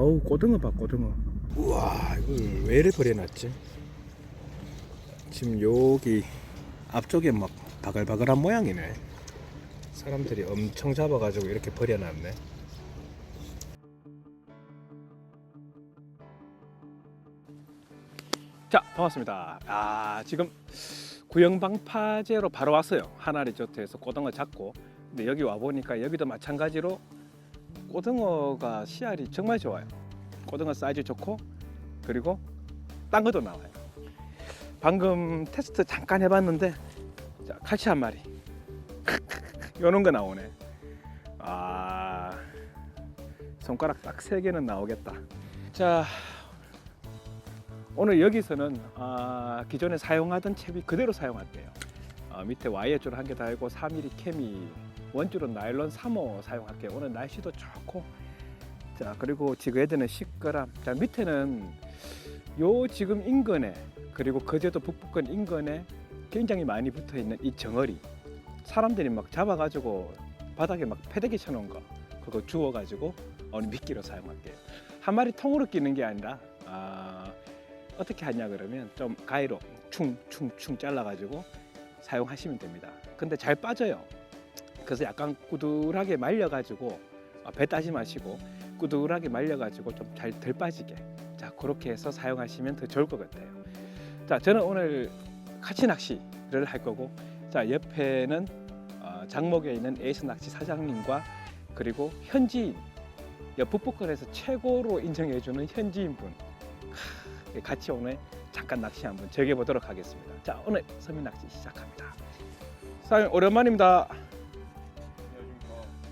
아우 고등어 봐 고등어. 우와 이걸 왜 이래 버려놨지? 지금 여기 앞쪽에 막 바글바글한 모양이네. 사람들이 엄청 잡아가지고 이렇게 버려놨네. 자 반갑습니다. 아 지금 구영방파제로 바로 왔어요. 하나 리조트에서 고등어 잡고. 근데 여기 와 보니까 여기도 마찬가지로 고등어가 씨알이 정말 좋아요. 고등어 사이즈 좋고 그리고 딴 것도 나와요. 방금 테스트 잠깐 해봤는데 자, 칼치 한 마리. 요런 거 나오네. 아 손가락 딱 세 개는 나오겠다. 자 오늘 여기서는 아, 기존에 사용하던 채비 그대로 사용할게요. 아, 밑에 와이어줄 한개 달고 3mm 케미 원줄은 나일론 3호 사용할게요. 오늘 날씨도 좋고 자 그리고 지그헤드는 10g 자 밑에는 요 지금 인근에 그리고 거제도 북부권 인근에 굉장히 많이 붙어 있는 이 정어리 사람들이 막 잡아가지고 바닥에 막 패대기 쳐놓은 거 그거 주워가지고 오늘 미끼로 사용할게요. 한 마리 통으로 끼는 게 아니라 아, 어떻게 하냐 그러면 좀 가위로 충충충 잘라가지고 사용하시면 됩니다. 근데 잘 빠져요. 그래서 약간 꾸dur하게 말려가지고 아, 배 따지 마시고 꾸dur하게 말려가지고 좀 잘 덜 빠지게 자 그렇게 해서 사용하시면 더 좋을 것 같아요. 자 저는 오늘 카치 낚시를 할 거고 자 옆에는 어, 장목에 있는 에이스 낚시 사장님과 그리고 현지인 옆 북부권에서 최고로 인정해주는 현지인분 하, 같이 오늘 잠깐 낚시 한번 즐겨보도록 하겠습니다. 자 오늘 서민 낚시 시작합니다. 사장님 오랜만입니다.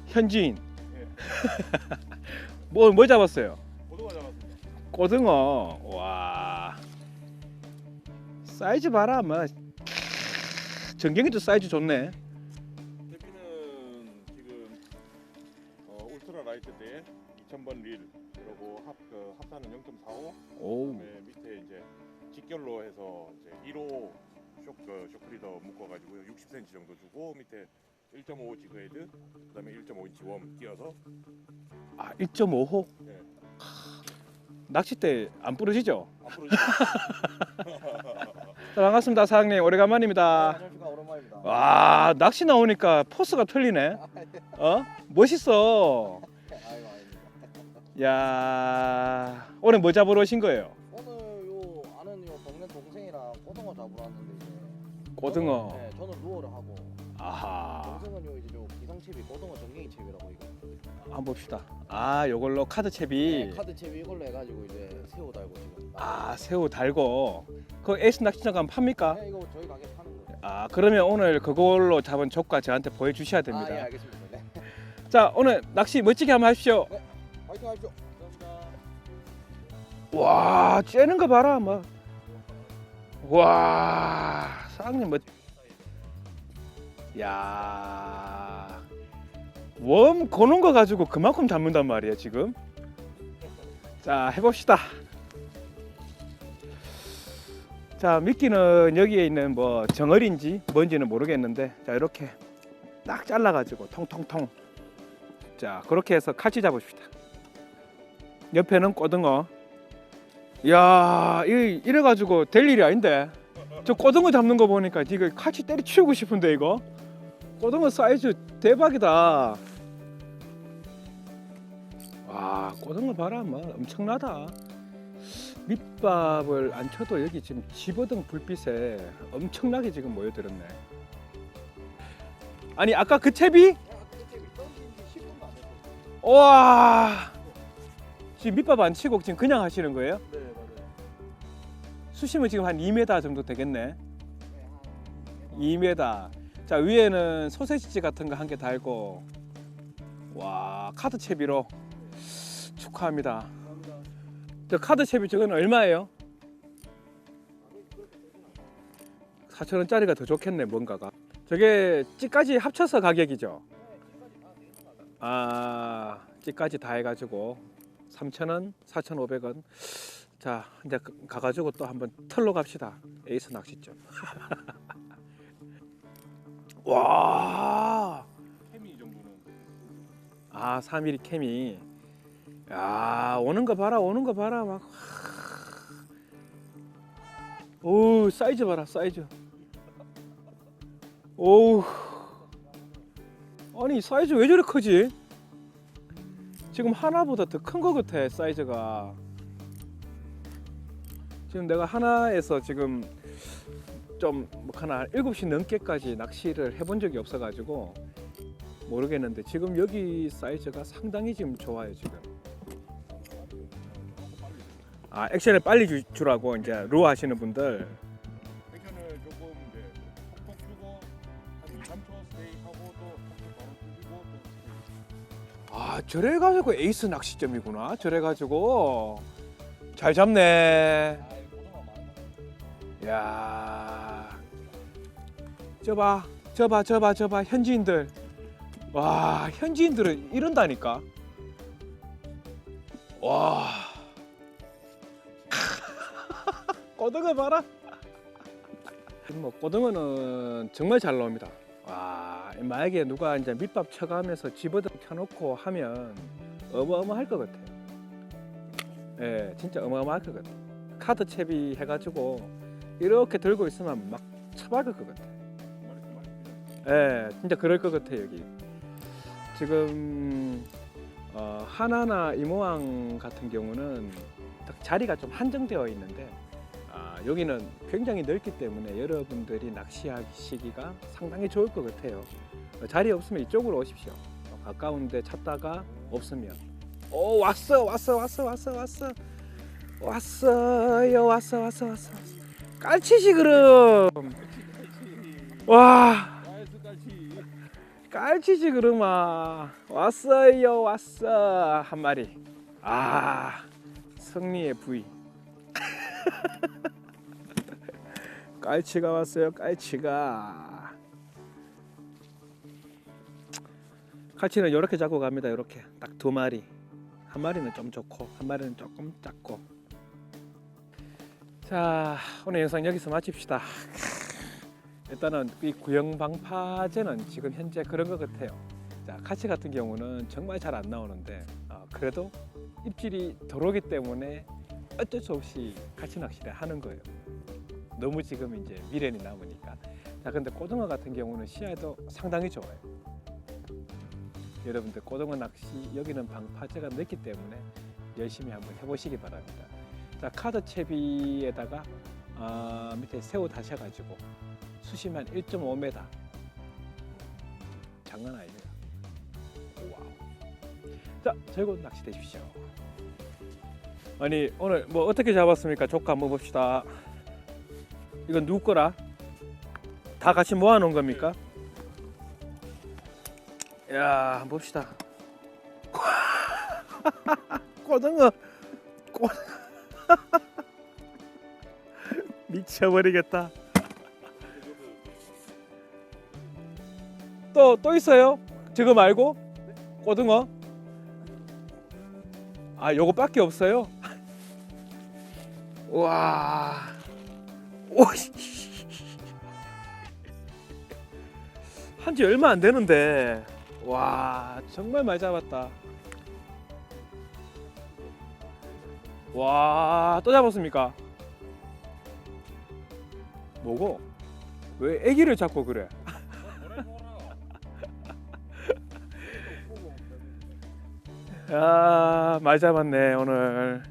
현지인. 뭐, 뭐 잡았어요? 고등어 잡았습니다. 고등어. 와. 사이즈 봐라. 뭐. 전갱이도 사이즈 좋네. 대피는 지금 어, 울트라 라이트 때 2000번 릴 그리고 합 그, 합산은 0.45. 오. 그다음에 밑에 이제 직결로 해서 이제 1호 쇼, 그, 쇼크리더 묶어가지고요 60cm 정도 주고 밑에 1.5 지그헤드 그다음에 1.5인치 웜 끼워서 아, 1.5호. 네. 낚싯대 안 부러지죠? 앞으로 자, 반갑습니다, 사장님. 오래간만입니다. 안녕하십니까 오랜만입니다. 와, 낚시 나오니까 포스가 틀리네. 어? 멋있어. 아이고 아닙니다. 야, 오늘 뭐 잡으러 오신 거예요? 오늘 요 아는 요 동네 동생이랑 고등어 잡으러 왔는데 이제 고등어. 저는, 네, 저는 루어를 하고 아하. 동생은 요 이제 요 기성채비 고등어 전갱이 채비라고 이거. 한번 봅시다. 아, 요걸로 카드 채비. 네, 카드 채비 이걸로 해가지고 이제 새우 달고 지금. 아, 새우 달고. 그 에이스 낚시장 가면 팝니까? 네, 이거 저희 가게 파는 거예요. 아, 그러면 오늘 그걸로 잡은 조과 저한테 보여주셔야 됩니다. 아, 예, 알겠습니다. 네. 자, 오늘 낚시 멋지게 한번 하십시오. 화이팅 하십시오. 감사합니다. 와, 째는 거 봐라, 뭐. 와, 사장님 뭐. 야, 웜 거는 거 가지고 그만큼 잡는단 말이야 지금. 자, 해봅시다. 자, 미끼는 여기에 있는 뭐 정어리인지 뭔지는 모르겠는데, 자 이렇게 딱 잘라가지고 통통통. 자, 그렇게 해서 칼치 잡읍시다. 옆에는 고등어. 야, 이 이래 가지고 될 일이 아닌데. 저 고등어 잡는 거 보니까 이거 같이 때려 치우고 싶은데 이거. 고등어 사이즈 대박이다. 와, 고등어 봐라, 뭐 엄청나다. 밑밥을 안 쳐도 여기 지금 집어등 불빛에 엄청나게 지금 모여들었네. 아니 아까 그 채비? 야, 카드 채비 던진 지 10분도 안 됐어요. 와, 지금 밑밥 안 치고 지금 그냥 하시는 거예요? 네, 맞아요. 수심은 지금 한 2m 정도 되겠네. 네, 한 2m. 자 위에는 소세지지 같은 거 한 개 달고 와 카드 채비로 축하합니다. 저 카드 채비 저건 얼마예요? 4천 원짜리가 더 좋겠네 뭔가가. 저게 찌까지 합쳐서 가격이죠. 아 찌까지 다 해가지고 3천 원, 4,500원. 자 이제 그- 가가지고 또 한번 털러 갑시다. 에이스 낚시점. 와. 케미 정도는 아 3mm 캠이 야 오는 거 봐라 오는 거 봐라 막. 오 사이즈 봐라 사이즈. 오. 아니 사이즈 왜 저리 크지? 지금 하나보다 더 큰 거 같아 사이즈가. 지금 내가 하나에서 지금 좀뭐 하나 7시 넘게까지 낚시를 해본 적이 없어가지고 모르겠는데 지금 여기 사이즈가 상당히 지금 좋아요 지금. 아 액션을 빨리 주, 주라고 이제 루 하시는 분들. 액션을 조금 이제 톡톡 주고 한 3초 스테이하고 또 톡톡 바로 주고 또아 저래 가지고 에이스 낚시점이구나. 저래 가지고. 잘 잡네. 아 이거 고등어 많이 야 저봐 저봐 저봐 저봐 현지인들. 와 현지인들은 이런다니까. 와. 고등어 봐라. 뭐 고등어는 정말 잘 나옵니다. 와 만약에 누가 이제 밑밥 쳐가면서 집어도 켜놓고 하면 어마어마할 것 같아요. 예 진짜 어마어마할 것 같아요. 카드 채비 해가지고 이렇게 들고 있으면 막 처박을 것 같아 예 진짜 그럴 것 같아 여기. 지금 어, 하나나 이모항 같은 경우는 딱 자리가 좀 한정되어 있는데 아, 여기는 굉장히 넓기 때문에 여러분들이 낚시하시기가 상당히 좋을 것 같아요. 어, 자리 없으면 이쪽으로 오십시오. 어, 가까운데 찾다가 없으면. 오 왔어 왔어 왔어 왔어 왔어. 왔어요 왔어 왔어 왔어. 깔치시 그럼. 와 깔치지 그러마. 왔어요 왔어. 한 마리. 아 승리의 부위. 깔치가 왔어요 깔치가. 깔치는 이렇게 잡고 갑니다 이렇게. 딱 두 마리. 한 마리는 좀 좋고 한 마리는 조금 작고. 자 오늘 영상 여기서 마칩시다 일단은 이 구형 방파제는 지금 현재 그런 것 같아요. 자, 카치 같은 경우는 정말 잘 안 나오는데 어, 그래도 입질이 들어오기 때문에 어쩔 수 없이 카치 낚시를 하는 거예요. 너무 지금 이제 미련이 남으니까. 자, 근데 고등어 같은 경우는 시야도 상당히 좋아요. 여러분들 고등어 낚시 여기는 방파제가 넓기 때문에 열심히 한번 해보시기 바랍니다. 자, 카드 채비에다가 어, 밑에 새우 다셔가지고 수심한 1.5m 장난 아닙니다. 와우. 자 즐거운 낚시 되십시오. 아니 오늘 뭐 어떻게 잡았습니까? 조카 한번 봅시다. 이건 누구 거라? 다 같이 모아 놓은 겁니까? 야 한번 봅시다. 고등어. 고 미쳐버리겠다 또 또 있어요? 저거 말고 고등어? 아 요거밖에 없어요? 와, 오씨, 한지 얼마 안 되는데, 와 정말 많이 잡았다. 와, 또 잡았습니까? 뭐고? 왜 애기를 잡고 그래? 야, 많이 잡았네 오늘.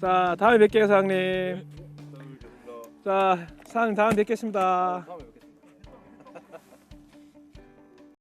자, 다음에 뵐게요 사장님. 자, 사장님 다음에 뵙겠습니다. 다음에